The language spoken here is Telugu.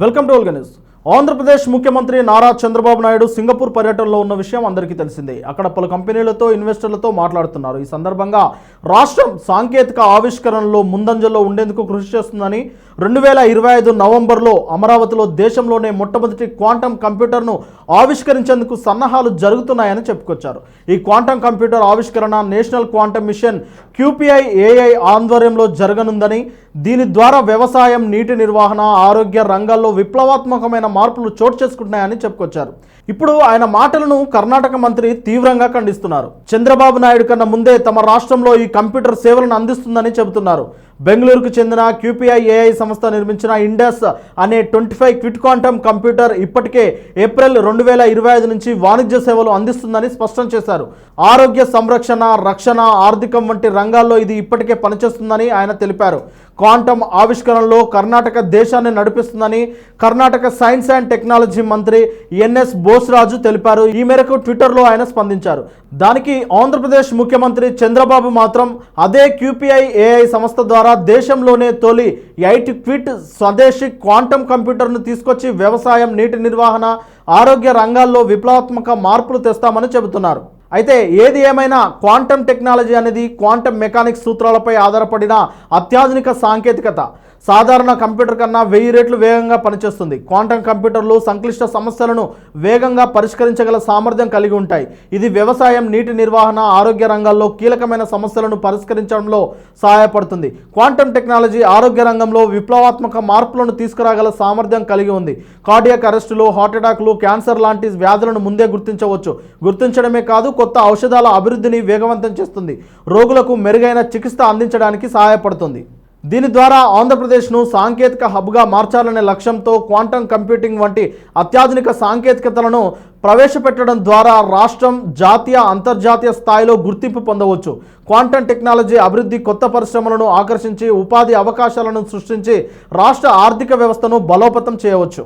Welcome to Olga news. Andhra Pradesh ముఖ్యమంత్రి నారా చంద్రబాబు నాయుడు సింగపూర్ పర్యటనలో ఉన్న విషయం అందరికీ తెలిసిందే. అక్కడ పలు కంపెనీలతో ఇన్వెస్టర్లతో మాట్లాడుతున్నారు. ఈ సందర్భంగా రాష్ట్రం సాంకేతిక ఆవిష్కరణలో ముందంజలో ఉండేందుకు కృషి చేస్తుందని రెండు వేల ఇరవై ఐదు నవంబర్లో అమరావతిలో దేశంలోనే మొట్టమొదటి క్వాంటం కంప్యూటర్ను ఆవిష్కరించేందుకు సన్నాహాలు జరుగుతున్నాయని చెప్పుకొచ్చారు. ఈ క్వాంటం కంప్యూటర్ ఆవిష్కరణ national quantum mission QPI AI ఆధ్వర్యంలో జరగనుందని దీని ద్వారా వ్యవసాయం నీటి నిర్వహణ ఆరోగ్య రంగాల్లో విప్లవాత్మకమైన మార్పులు చోటు చేసుకుంటున్నాయని చెప్పుకొచ్చారు. ఇప్పుడు ఆయన మాటలను కర్ణాటక మంత్రి తీవ్రంగా ఖండిస్తున్నారు. చంద్రబాబు నాయుడు కన్నా ముందే తమ రాష్ట్రంలో ఈ కంప్యూటర్ సేవలను అందిస్తుందని చెబుతున్నారు. బెంగళూరుకు చెందిన క్యూపీఐ ఏఐ సంస్థ నిర్మించిన ఇండస్ అనే twenty five qubit quantum computer ఇప్పటికే ఏప్రిల్ రెండు వేల ఇరవై ఐదు నుంచి వాణిజ్య సేవలు అందిస్తుందని స్పష్టం చేశారు. ఆరోగ్య సంరక్షణ రక్షణ ఆర్థికం వంటి రంగాల్లో ఇది ఇప్పటికే పనిచేస్తుందని ఆయన తెలిపారు. క్వాంటమ్ ఆవిష్కరణలో కర్ణాటక దేశాన్ని నడిపిస్తుందని కర్ణాటక సైన్స్ అండ్ టెక్నాలజీ మంత్రి ఎన్ఎస్ బోస్రాజు తెలిపారు. ఈ మేరకు ట్విట్టర్లో ఆయన స్పందించారు. దానికి ఆంధ్రప్రదేశ్ ముఖ్యమంత్రి చంద్రబాబు మాత్రం అదే క్యూపీఐ ఏఐ సంస్థ ద్వారా దేశంలోనే తొలి ఎయిట్ క్విట్ స్వదేశీ క్వాంటమ్ కంప్యూటర్ను తీసుకొచ్చి వ్యవసాయం నీటి నిర్వహణ ఆరోగ్య రంగాల్లో విప్లవాత్మక మార్పులు తెస్తామని చెబుతున్నారు. అయితే ఏది ఏమైనా క్వాంటమ్ టెక్నాలజీ అనేది క్వాంటమ్ మెకానిక్స్ సూత్రాలపై ఆధారపడిన అత్యాధునిక సాంకేతికత. సాధారణ కంప్యూటర్ కన్నా వెయ్యి రెట్లు వేగంగా పనిచేస్తుంది. క్వాంటమ్ కంప్యూటర్లు సంక్లిష్ట సమస్యలను వేగంగా పరిష్కరించగల సామర్థ్యం కలిగి ఉంటాయి. ఇది వ్యవసాయం నీటి నిర్వహణ ఆరోగ్య రంగాల్లో కీలకమైన సమస్యలను పరిష్కరించడంలో సహాయపడుతుంది. క్వాంటమ్ టెక్నాలజీ ఆరోగ్య రంగంలో విప్లవాత్మక మార్పులను తీసుకురాగల సామర్థ్యం కలిగి ఉంది. కార్డియాక్ అరెస్టులు హార్ట్ అటాక్లు క్యాన్సర్ లాంటి వ్యాధులను ముందే గుర్తించవచ్చు. గుర్తించడమే కాదు కొత్త ఔషధాల అభివృద్ధిని వేగవంతం చేస్తుంది. రోగులకు మెరుగైన చికిత్స అందించడానికి సహాయపడుతుంది. దీని ద్వారా ఆంధ్రప్రదేశ్ను సాంకేతిక హబ్గా మార్చాలనే లక్ష్యంతో క్వాంటమ్ కంప్యూటింగ్ వంటి అత్యాధునిక సాంకేతికతలను ప్రవేశపెట్టడం ద్వారా రాష్ట్రం జాతీయ అంతర్జాతీయ స్థాయిలో గుర్తింపు పొందవచ్చు. క్వాంటమ్ టెక్నాలజీ అభివృద్ధి కొత్త పరిశ్రమలను ఆకర్షించి ఉపాధి అవకాశాలను సృష్టించి రాష్ట్ర ఆర్థిక వ్యవస్థను బలోపేతం చేయవచ్చు.